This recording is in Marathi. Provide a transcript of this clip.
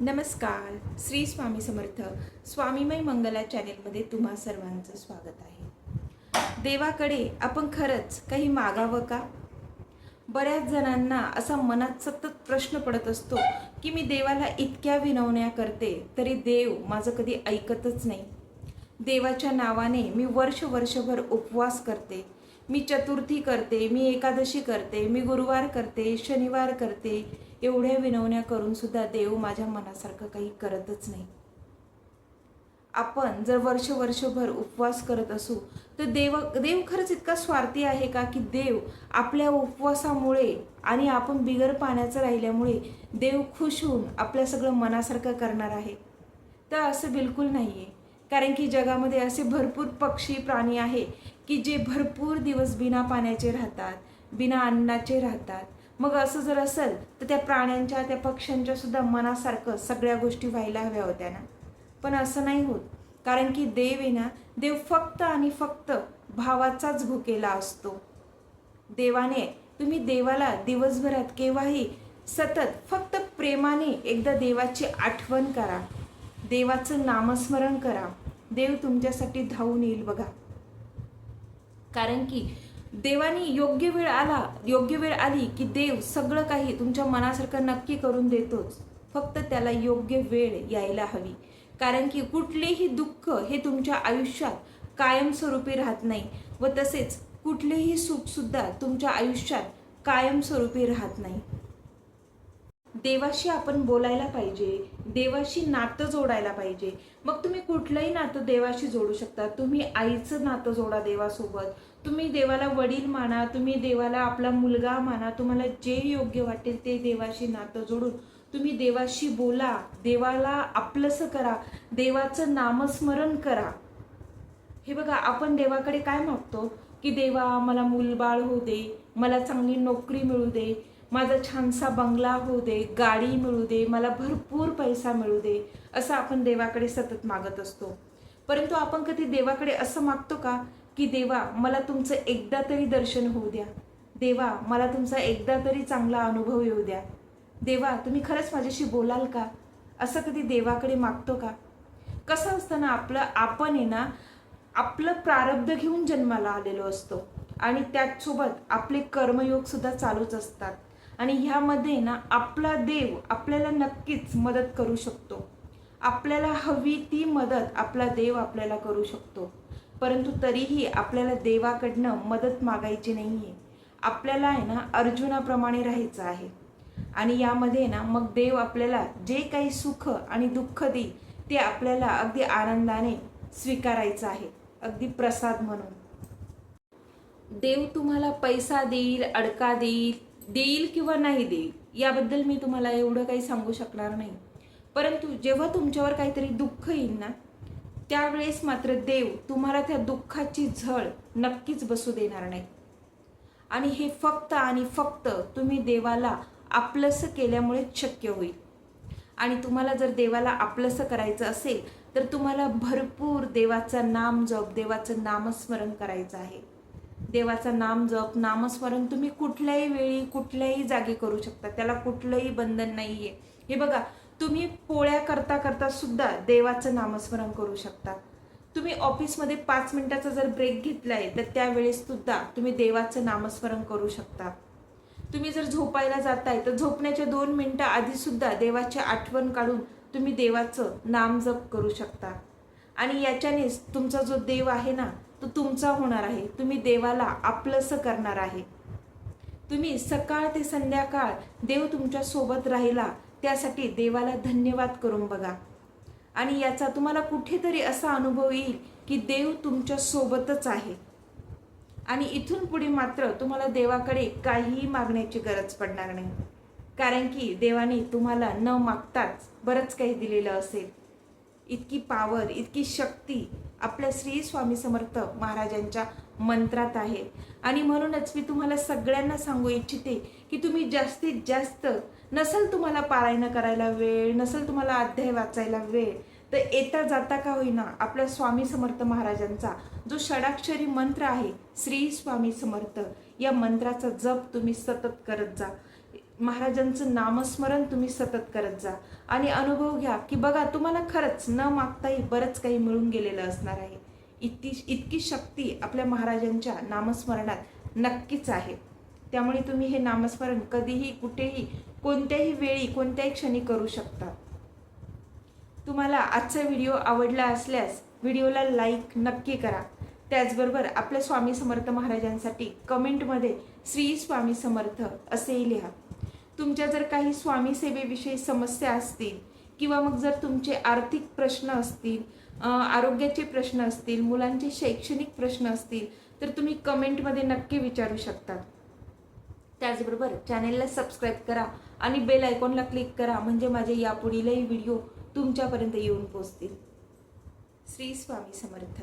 नमस्कार श्री स्वामी समर्थ स्वामीमय मंगला चॅनेलमध्ये तुम्हा सर्वांचं स्वागत आहे. देवाकडे आपण खरंच काही मागावं का? बऱ्याच जणांना असा मनात सतत प्रश्न पडत असतो की मी देवाला इतक्या विनवण्या करते तरी देव माझं कधी ऐकतच नाही. देवाच्या नावाने मी वर्ष वर्षभर उपवास करते मी चतुर्थी करते मी एकादशी करते मी गुरुवार करते शनिवार करते एवढ्या विनवण्या करून सुद्धा देव माझ्या मनासारखं काही करतच नाही. आपण जर वर्ष वर्षभर उपवास करत असू तर देव देव खरंच इतका स्वार्थी आहे का की देव आपल्या उपवासामुळे आणि आपण बिगर पाण्याचं राहिल्यामुळे देव खुश होऊन आपल्या सगळं मनासारखं करणार आहे? तर असं बिलकुल नाही आहे कारण की जगामध्ये असे भरपूर पक्षी प्राणी आहे की जे भरपूर दिवस बिना पाण्याचे राहतात बिना अन्नाचे राहतात. मग असं जर असेल तर त्या प्राण्यांच्या त्या पक्ष्यांच्या सुद्धा मनासारखं सगळ्या गोष्टी व्हायला हव्या होत्या ना पण असं नाही होत. कारण की देव आहे ना देव फक्त आणि फक्त भावाचाच भुकेला असतो. देवाने तुम्ही देवाला दिवसभरात केव्हाही सतत फक्त प्रेमाने एकदा देवाची आठवण करा. देवाचं नामस्मरण करा. देव तुमच्यासाठी धावून येईल बघा. कारण की देवाने योग्य वेळ आला योग्य वेळ आली की देव सगळं काही तुमच्या मनासारखं नक्की करून देतोच. फक्त त्याला योग्य वेळ यायला हवी. कारण की कुठलेही दुःख हे तुमच्या आयुष्यात कायमस्वरूपी राहत नाही व तसेच कुठलेही सुखसुद्धा तुमच्या आयुष्यात कायमस्वरूपी राहत नाही. देवाशी आपण बोलायला पाहिजे देवाशी नातं जोडायला पाहिजे. मग तुम्ही कुठलंही नातं देवाशी जोडू शकता. तुम्ही आईचं नातं जोडा देवासोबत. तुम्ही देवाला वडील माना तुम्ही देवाला आपला मुलगा माना तुम्हाला जे योग्य वाटेल ते देवाशी नातं जोडून तुम्ही देवाशी बोला देवाला आपलंसं करा देवाचं नामस्मरण करा. हे बघा आपण देवाकडे काय मागतो? की देवा मला मूलबाळ होऊ दे मला चांगली नोकरी मिळू दे माझा छानसा बंगला होऊ दे गाडी मिळू दे मला भरपूर पैसा मिळू दे असं आपण देवाकडे सतत मागत असतो. परंतु आपण कधी देवाकडे असं मागतो का की देवा मला तुमचं एकदा तरी दर्शन होऊ द्या. देवा मला तुमचा एकदा तरी चांगला अनुभव येऊ द्या. देवा तुम्ही खरंच माझ्याशी बोलाल का? असं कधी देवाकडे मागतो का? कसं असतं ना आपलं आपण आहे ना आपलं प्रारब्ध घेऊन जन्माला आलेलो असतो. आणि त्याचसोबत आपले कर्मयोगसुद्धा चालूच असतात. आणि ह्यामध्ये ना आपला देव आपल्याला नक्कीच मदत करू शकतो. आपल्याला हवी ती मदत आपला देव आपल्याला करू शकतो. परंतु तरीही आपल्याला देवाकडनं मदत मागायची नाही आहे आपल्याला आहे ना अर्जुनाप्रमाणे राहायचं आहे. आणि यामध्ये ना मग देव आपल्याला जे काही सुख आणि दुःख देईल ते आपल्याला अगदी आनंदाने स्वीकारायचं आहे. अगदी प्रसाद म्हणून. देव तुम्हाला पैसा देईल अडका देईल देईल किंवा नाही देईल याबद्दल मी तुम्हाला एवढं काही सांगू शकणार नाही. परंतु जेव्हा तुमच्यावर काहीतरी दुःख येईल ना त्यावेळेस मात्र देव तुम्हाला त्या दुःखाची झळ नक्कीच बसू देणार नाही. आणि हे फक्त आणि फक्त तुम्ही देवाला आपलंसं केल्यामुळेच शक्य होईल. आणि तुम्हाला जर देवाला आपलंसं करायचं असेल तर तुम्हाला भरपूर देवाचं नाम जप देवाचं नामस्मरण करायचं आहे. देवाचं नाम जप नामस्मरण तुम्ही कुठल्याही वेळी कुठल्याही जागी करू शकता. त्याला कुठलंही बंधन नाही आहे हे बघा तुम्ही पोळ्या करता करता सुद्धा देवाचं नामस्मरण करू शकता. तुम्ही ऑफिसमध्ये पाच मिनिटाचा जर ब्रेक घेतलाय तर त्यावेळेस सुद्धा तुम्ही देवाचं नामस्मरण करू शकता. तुम्ही जर झोपायला जाताय तर झोपण्याच्या दोन मिनिटं आधी सुद्धा देवाची आठवण काढून तुम्ही देवाचं नाम जप करू शकता. आणि याच्यानेच तुमचा जो देव आहे ना तो तुमचा होणार आहे. तुम्ही देवाला आपलंसं करणार आहे. तुम्ही सकाळ ते संध्याकाळ देव तुमच्यासोबत राहिला त्यासाठी देवाला धन्यवाद करून बघा. आणि याचा तुम्हाला कुठेतरी असा अनुभव येईल की देव तुमच्या सोबतच आहे. आणि इथून पुढे मात्र तुम्हाला देवाकडे काहीही मागण्याची गरज पडणार नाही. कारण की देवाने तुम्हाला न मागताच बरंच काही दिलेलं असेल. इतकी पावर इतकी शक्ती आपल्या श्री स्वामी समर्थ महाराजांच्या मंत्रात आहे. आणि म्हणूनच मी तुम्हाला सगळ्यांना सांगू इच्छिते की तुम्ही जास्तीत जास्त नसल तुम्हाला पारायणं करायला वेळ नसल तुम्हाला अध्याय वाचायला वेळ तर येता जाता का होईना आपल्या स्वामी समर्थ महाराजांचा जो षडाक्षरी मंत्र आहे श्री स्वामी समर्थ या मंत्राचा जप तुम्ही सतत करत जा. महाराजांचं नामस्मरण तुम्ही सतत करत जा आणि अनुभव घ्या की बघा तुम्हाला खरंच न मागताही बरंच काही मिळून गेलेलं असणार आहे. इतकी इतकी शक्ती आपल्या महाराजांच्या नामस्मरणात नक्कीच आहे. त्यामुळे तुम्ही हे नामस्मरण कधीही कुठेही कोणत्याही वेळी कोणत्याही क्षणी करू शकता. तुम्हाला आजचा व्हिडिओ आवडला असल्यास व्हिडिओला लाईक नक्की करा. त्याचबरोबर आपल्या स्वामी समर्थ महाराजांसाठी कमेंटमध्ये श्री स्वामी समर्थ असेही लिहा. तुमच्या जर काही स्वामी सेवेविषयी समस्या असतील किंवा मग जर तुमचे आर्थिक प्रश्न असतील आरोग्याचे प्रश्न असतील मुलांचे शैक्षणिक प्रश्न असतील तर तुम्ही कमेंटमध्ये नक्की विचारू शकता त्याचबरोबर चॅनेलला सबस्क्राईब करा आणि बेल आयकॉनला क्लिक करा म्हणजे माझे यापुढीलही व्हिडिओ तुमच्यापर्यंत येऊन पोचतील श्री स्वामी समर्थ.